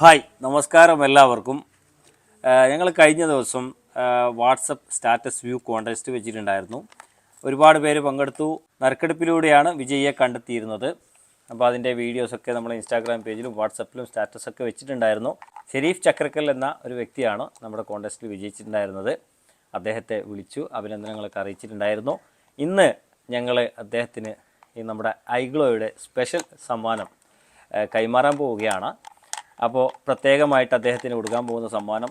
Hi നമസ്കാരം എല്ലാവർക്കും. ഞങ്ങൾ കഴിഞ്ഞ ദിവസം വാട്സപ്പ് സ്റ്റാറ്റസ് വ്യൂ കോൺടെസ്റ്റ് വെച്ചിട്ടുണ്ടായിരുന്നു. ഒരുപാട് പേര് പങ്കെടുത്തു. നറുക്കെടുപ്പിലൂടെയാണ് വിജയിയെ കണ്ടെത്തിയിരുന്നത്. അപ്പോൾ അതിന്റെ വീഡിയോസൊക്കെ നമ്മൾ ഇൻസ്റ്റാഗ്രാം പേജിലും വാട്സപ്പിലും സ്റ്റാറ്റസൊക്കെ വെച്ചിട്ടുണ്ടായിരുന്നു. ഷെരീഫ് ചക്രക്കൽ എന്ന ഒരു വ്യക്തിയാണ് നമ്മുടെ കോൺടെസ്റ്റിൽ വിജയിച്ചിട്ടുണ്ടായിരുന്നത്. അദ്ദേഹത്തെ വിളിച്ചു അഭിനന്ദനങ്ങളൊക്കെ അറിയിച്ചിട്ടുണ്ടായിരുന്നു. ഇന്ന് ഞങ്ങൾ അദ്ദേഹത്തിന് ഈ നമ്മുടെ ഐഗ്ലോയുടെ സ്പെഷ്യൽ സമ്മാനം കൈമാറാൻ പോവുകയാണ്. അപ്പോൾ പ്രത്യേകമായിട്ട് അദ്ദേഹത്തിന് കൊടുക്കാൻ പോകുന്ന സമ്മാനം.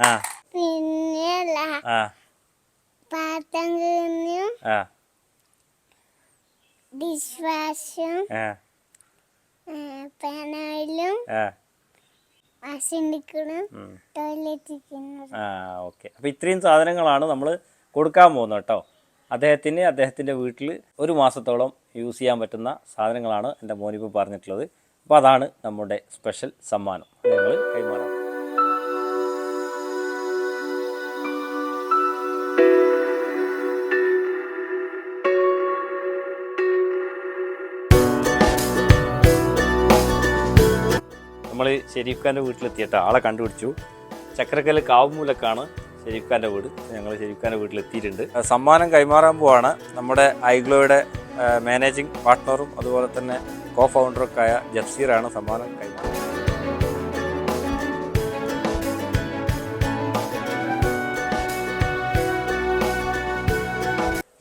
ആ. പിന്നെ ആ. പാത്രം ആ. ഡിഷ് വാഷും ആ പെനായിലും ആ. ടോയ്ലറ്റിക്കുന്നത് ആ ഓക്കെ. അപ്പോൾ ഇത്രയും സാധനങ്ങളാണ് നമ്മൾ കൊടുക്കാൻ പോകുന്നത് കേട്ടോ. അദ്ദേഹത്തിന് അദ്ദേഹത്തിന്റെ വീട്ടിൽ ഒരു മാസത്തോളം യൂസ് ചെയ്യാൻ പറ്റുന്ന സാധനങ്ങളാണ് എന്റെ മോനിപ്പോൾ പറഞ്ഞിട്ടുള്ളത്. അപ്പോൾ അതാണ് നമ്മുടെ സ്പെഷ്യൽ സമ്മാനം. ഞങ്ങൾ കൈമാറാം. നമ്മൾ ഷെരീഫ് ഖാന്റെ വീട്ടിലെത്തിയിട്ട് ആളെ കണ്ടുപിടിച്ചു. ചക്രക്കല്ല് കാവുമൂലക്കാണ് ഷെരീഫ് ഖാന്റെ വീട്. ഞങ്ങൾ ഷെരീഫ്ഖാന്റെ വീട്ടിലെത്തിയിട്ടുണ്ട്. സമ്മാനം കൈമാറാൻ പോവാണ് നമ്മുടെ ഐഗ്ലോയുടെ മാനേജിംഗ് പാർട്ട്ണറും അതുപോലെ തന്നെ കോ ഫൗണ്ടറൊക്കെ ആയ ജഫ്സീറാണ് സമ്മാനം കൈമാറുന്നത്.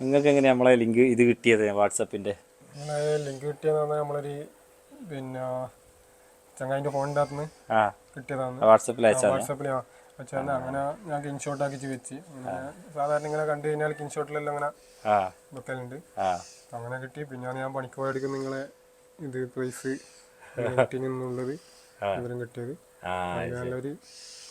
നിങ്ങൾക്ക് എങ്ങനെയാണ് നമ്മളെ ലിങ്ക് ഇത് കിട്ടിയത് വാട്സപ്പിന്റെ? ലിങ്ക് പറഞ്ഞാൽ നമ്മളൊരു പിന്നെ ചങ്ങായിന്റെ ഫോണിന്റെ അകത്തുനിന്ന് കിട്ടിയതാണ് വാട്സപ്പിൽ അയച്ചാൽ വാട്സാപ്പിൽ വെച്ചാൽ അങ്ങനെ ഞാൻ കിൻഷോട്ട് ആക്കി വെച്ച് സാധാരണ ഇങ്ങനെ കണ്ടു കഴിഞ്ഞാൽ കിൻഷോട്ടിലെല്ലാം അങ്ങനെ വെക്കലുണ്ട്. അങ്ങനെ കിട്ടി. പിന്നെ ഞാൻ പണിക്ക് പോയടിക്കും നിങ്ങളെ ഇത് പ്രൈസ് എന്നുള്ളത് വിവരം കിട്ടിയത്. നല്ലൊരു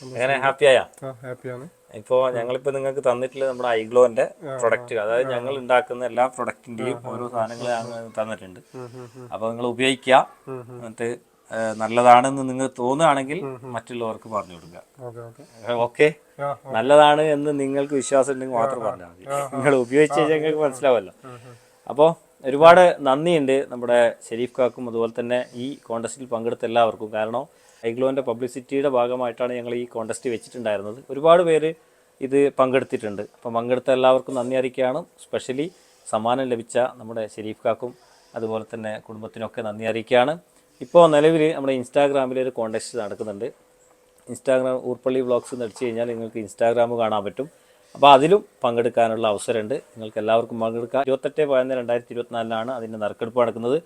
എങ്ങനെ? ഹാപ്പിയായാ ഹാപ്പിയാണ് ഇപ്പോൾ ഞങ്ങളിപ്പോൾ നിങ്ങൾക്ക് തന്നിട്ടുള്ളത് നമ്മുടെ ഐഗ്ലോന്റെ പ്രൊഡക്റ്റ് അതായത് ഞങ്ങൾ ഉണ്ടാക്കുന്ന എല്ലാ പ്രൊഡക്റ്റിന്റെയും ഓരോ സാധനങ്ങൾ തന്നിട്ടുണ്ട്. അപ്പൊ നിങ്ങൾ ഉപയോഗിക്കുക. എന്നിട്ട് നല്ലതാണെന്ന് നിങ്ങൾ തോന്നുകയാണെങ്കിൽ മറ്റുള്ളവർക്ക് പറഞ്ഞു കൊടുക്കുക. ഓക്കെ നല്ലതാണ് എന്ന് നിങ്ങൾക്ക് വിശ്വാസം ഉണ്ടെങ്കിൽ മാത്രം പറഞ്ഞാൽ മതി. നിങ്ങൾ ഉപയോഗിച്ച് കഴിഞ്ഞാൽ നിങ്ങൾക്ക് മനസ്സിലാവല്ലോ അപ്പോൾ ഒരുപാട് നന്ദിയുണ്ട് നമ്മുടെ ഷെരീഫ് കാക്കും അതുപോലെ തന്നെ ഈ കോണ്ടസ്റ്റിൽ പങ്കെടുത്ത എല്ലാവർക്കും. കാരണം ഐഗ്ലോന്റെ പബ്ലിസിറ്റിയുടെ ഭാഗമായിട്ടാണ് ഞങ്ങൾ ഈ കോണ്ടസ്റ്റ് വെച്ചിട്ടുണ്ടായിരുന്നത്. ഒരുപാട് പേര് ഇത് പങ്കെടുത്തിട്ടുണ്ട്. അപ്പം പങ്കെടുത്ത എല്ലാവർക്കും നന്ദി അറിയിക്കുകയാണ്. സ്പെഷ്യലി സമ്മാനം ലഭിച്ച നമ്മുടെ ഷെരീഫ് കാക്കും അതുപോലെ തന്നെ കുടുംബത്തിനൊക്കെ നന്ദി അറിയിക്കുകയാണ്. ഇപ്പോൾ നിലവിൽ നമ്മുടെ ഇൻസ്റ്റാഗ്രാമിൽ ഒരു കോണ്ടസ്റ്റ് നടക്കുന്നുണ്ട്. ഇൻസ്റ്റാഗ്രാം ഊർപ്പള്ളി വ്ളോഗ്സ് എന്ന് അടിച്ചു കഴിഞ്ഞാൽ നിങ്ങൾക്ക് ഇൻസ്റ്റാഗ്രാം കാണാൻ പറ്റും. അപ്പോൾ അതിലും പങ്കെടുക്കാനുള്ള അവസരമുണ്ട്. നിങ്ങൾക്ക് എല്ലാവർക്കും പങ്കെടുക്കാം. ഇരുപത്തെട്ട് പതിനൊന്ന് രണ്ടായിരത്തി ഇരുപത്തിനാലിലാണ് അതിന്റെ നറുക്കെടുപ്പ് നടക്കുന്നത്.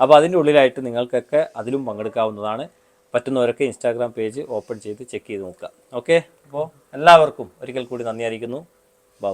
അപ്പോൾ അതിന്റെ ഉള്ളിലായിട്ട് നിങ്ങൾക്കൊക്കെ അതിലും പങ്കെടുക്കാവുന്നതാണ്. പറ്റുന്നവരൊക്കെ ഇൻസ്റ്റാഗ്രാം പേജ് ഓപ്പൺ ചെയ്ത് ചെക്ക് ചെയ്ത് നോക്കുക. ഓക്കെ അപ്പോൾ എല്ലാവർക്കും ഒരിക്കൽ കൂടി നന്ദി അറിയിക്കുന്നു. ബൈ